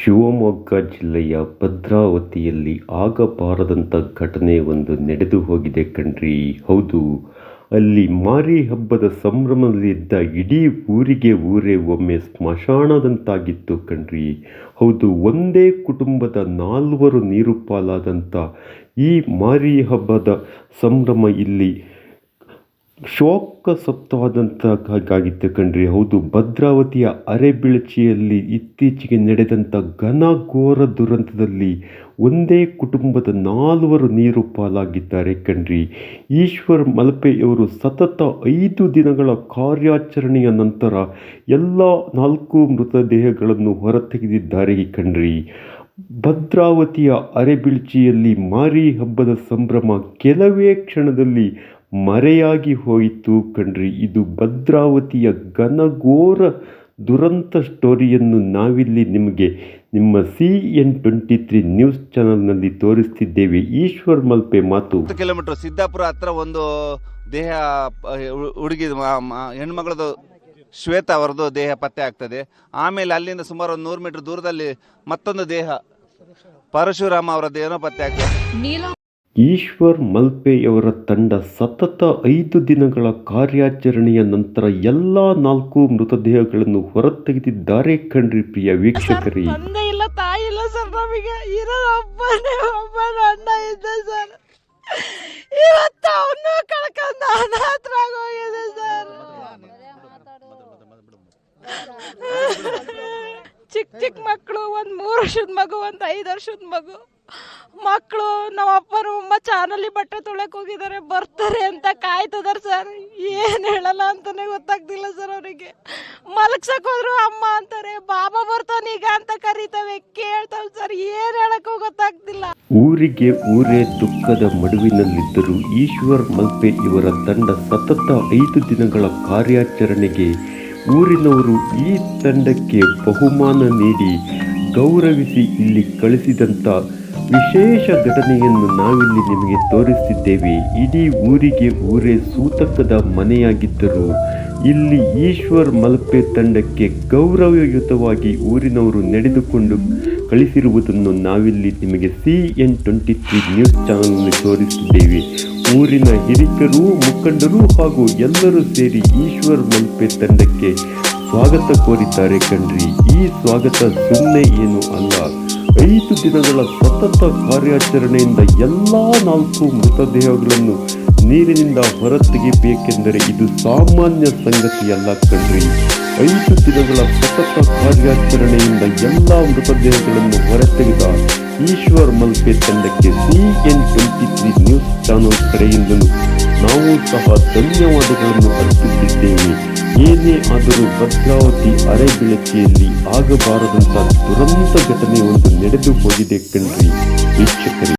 ಶಿವಮೊಗ್ಗ ಜಿಲ್ಲೆಯ ಭದ್ರಾವತಿಯಲ್ಲಿ ಆಗಬಾರದಂಥ ಘಟನೆ ಒಂದು ನಡೆದು ಹೋಗಿದೆ ಕಣ್ರಿ. ಹೌದು, ಅಲ್ಲಿ ಮಾರಿ ಹಬ್ಬದ ಸಂಭ್ರಮದಲ್ಲಿದ್ದ ಇಡೀ ಊರಿಗೆ ಊರೇ ಒಮ್ಮೆ ಸ್ಮಶಾನದಂತಾಗಿತ್ತು ಕಣ್ರಿ. ಹೌದು, ಒಂದೇ ಕುಟುಂಬದ ನಾಲ್ವರು ನೀರು ಪಾಲಾದಂಥ ಈ ಮಾರಿ ಹಬ್ಬದ ಸಂಭ್ರಮ ಇಲ್ಲಿ ಶೋಕಸಪ್ತವಾದಂಥ ಕಣ್ರಿ. ಹೌದು, ಭದ್ರಾವತಿಯ ಅರೆಬಿಳಚಿಯಲ್ಲಿ ಇತ್ತೀಚೆಗೆ ನಡೆದಂಥ ಘನಘೋರ ದುರಂತದಲ್ಲಿ ಒಂದೇ ಕುಟುಂಬದ ನಾಲ್ವರು ನೀರು ಪಾಲಾಗಿದ್ದಾರೆ ಕಣ್ರಿ. ಈಶ್ವರ್ ಮಲ್ಪೆಯವರು ಸತತ ಐದು ದಿನಗಳ ಕಾರ್ಯಾಚರಣೆಯ ನಂತರ ಎಲ್ಲ ನಾಲ್ಕು ಮೃತದೇಹಗಳನ್ನು ಹೊರತೆಗೆದಿದ್ದಾರೆ ಕಣ್ರಿ. ಭದ್ರಾವತಿಯ ಅರೆಬಿಳ್ಚಿಯಲ್ಲಿ ಮಾರಿ ಹಬ್ಬದ ಸಂಭ್ರಮ ಕೆಲವೇ ಕ್ಷಣದಲ್ಲಿ ಮರೆಯಾಗಿ ಹೋಯಿತು ಕಣ್ರಿ. ಇದು ಭದ್ರಾವತಿಯ ಘನಘೋರ ದುರಂತ ಸ್ಟೋರಿಯನ್ನು ನಾವಿಲ್ಲಿ ನಿಮಗೆ ನಿಮ್ಮ C N twenty three news ಚಾನಲ್ನಲ್ಲಿ ತೋರಿಸ್ತಿದ್ದೇವೆ. ಈಶ್ವರ್ ಮಲ್ಪೆ ಮಾತು. ಹತ್ತು ಕಿಲೋಮೀಟರ್ ಸಿದ್ದಾಪುರ ಹತ್ರ ಒಂದು ದೇಹ ಹುಡುಗಿ ಹೆಣ್ಮಗಳದು ಶ್ವೇತ ಅವರದು ದೇಹ ಪತ್ತೆ ಆಗ್ತದೆ. ಆಮೇಲೆ ಅಲ್ಲಿಂದ ಸುಮಾರು ಒಂದು ನೂರು ಮೀಟರ್ ದೂರದಲ್ಲಿ ಮತ್ತೊಂದು ದೇಹ ಪರಶುರಾಮ ಅವರ ಏನೋ ಪತ್ತೆ ಆಗ್ತದೆ. ಈಶ್ವರ್ ಮಲ್ಪೆಯವರ ತಂಡ ಸತತ ಐದು ದಿನಗಳ ಕಾರ್ಯಾಚರಣೆಯ ನಂತರ ಎಲ್ಲ ನಾಲ್ಕು ಮೃತದೇಹಗಳನ್ನು ಹೊರತೆಗೆದಿದ್ದಾರೆ ಕಣ್ರಿ ಪ್ರಿಯ ವೀಕ್ಷಕರೇ. ಇಲ್ಲ, ತಾಯಿ ಇಲ್ಲ ಸರ್, ನಮಗೆ ಇರೋ ಅಣ್ಣ ಸರ್. ಚಿಕ್ಕ ಚಿಕ್ಕ ಮಕ್ಕಳು, ಒಂದು ಮೂರು ವರ್ಷದ ಮಗು, ಒಂದು ಐದು ವರ್ಷದ ಮಗು. ಮಕ್ಕಳು ನಮ್ಮ ಅಪ್ಪರು ಅಮ್ಮ ಚಾನಲ್ಲಿ ಬಟ್ಟೆ ತೊಳಕ್ ಹೋಗಿದ್ದಾರೆ, ಬರ್ತಾರೆ ಅಂತ ಕಾಯ್ತದಾರ ಸರ್ ಏನು ಹೇಳಲ್ಲ ಅಂತಾನೆ ಗೊತ್ತಾಗ್ತಿಲ್ಲ ಸರ್ ಅವರಿಗೆ. ಮಲಗ್ಸಕ್ ಹೋದ್ರು ಅಮ್ಮ ಅಂತಾರೆ, ಬಾಬಾ ಬರ್ತಾನೀಗ ಅಂತ ಕರೀತಾವೆ ಕೇಳ್ತಾವ್ ಸರ್ ಏನ್ ಹೇಳಕ್ಕೂ ಗೊತ್ತಾಗ್ತಿಲ್ಲ. ಊರಿಗೆ ಊರೇ ದುಃಖದ ಮಡುವಿನಲ್ಲಿದ್ದರೂ ಈಶ್ವರ್ ಮಲ್ಪೆ ಇವರ ತಂಡ ಸತತ ಐದು ದಿನಗಳ ಕಾರ್ಯಾಚರಣೆಗೆ ಊರಿನವರು ಈ ತಂಡಕ್ಕೆ ಬಹುಮಾನ ನೀಡಿ ಗೌರವಿಸಿ ಇಲ್ಲಿ ಕಳಿಸಿದಂಥ ವಿಶೇಷ ಘಟನೆಯನ್ನು ನಾವಿಲ್ಲಿ ನಿಮಗೆ ತೋರಿಸ್ತಿದ್ದೇವೆ. ಇಡೀ ಊರಿಗೆ ಊರೇ ಸೂತಕದ ಮನೆಯಾಗಿದ್ದರೂ. ಇಲ್ಲಿ ಈಶ್ವರ್ ಮಲ್ಪೆ ತಂಡಕ್ಕೆ ಗೌರವಯುತವಾಗಿ ಊರಿನವರು ನಡೆದುಕೊಂಡು ಕಳಿಸಿರುವುದನ್ನು ನಾವಿಲ್ಲಿ ನಿಮಗೆ C N twenty three news ಚಾನಲ್ನಲ್ಲಿ ತೋರಿಸಿದ್ದೇವೆ ಊರಿನ ಹಿರಿಕರು, ಮುಖಂಡರು ಹಾಗೂ ಎಲ್ಲರೂ ಸೇರಿ ಈಶ್ವರ್ ಮಲ್ಪೆ ತಂಡಕ್ಕೆ ಸ್ವಾಗತ ಕೋರಿದ್ದಾರೆ ಕಣ್ರಿ. ಈ ಸ್ವಾಗತ ಸುಮ್ಮನೆ ಏನು ಅಲ್ಲ. ಐದು ದಿನಗಳ ಸತತ ಕಾರ್ಯಾಚರಣೆಯಿಂದ ಎಲ್ಲ ನಾಲ್ಕು ಮೃತದೇಹಗಳನ್ನು ನೀರಿನಿಂದ ಹೊರತೆಗೆಯಬೇಕೆಂದರೆ ಇದು ಸಾಮಾನ್ಯ ಸಂಗತಿಯಲ್ಲ ಕಣ್ರಿ. ಐದು ದಿನಗಳ ಸತತ ಕಾರ್ಯಾಚರಣೆಯಿಂದ ಎಲ್ಲ ಮೃತದೇಹಗಳನ್ನು ಹೊರತೆಗೆದ ಈಶ್ವರ್ ಮಲ್ಪೆ ತಂಡಕ್ಕೆ C N twenty three news channel ಕಡೆಯಿಂದಲೂ ನಾವು ಸಹ ಧನ್ಯವಾದಗಳನ್ನು ಅರ್ಪಿಸಿದ್ದೇವೆ ಏನೇ ಆದರೂ ಭದ್ರಾವತಿ ಅರೆಬೆಳಕೆಯಲ್ಲಿ ಆಗಬಾರದಂತ ದುರಂತ ಘಟನೆ ಒಂದು ನಡೆದು ಹೋಗಿದೆ ಕಣ್ರಿ ವೀಕ್ಷಕರೇ.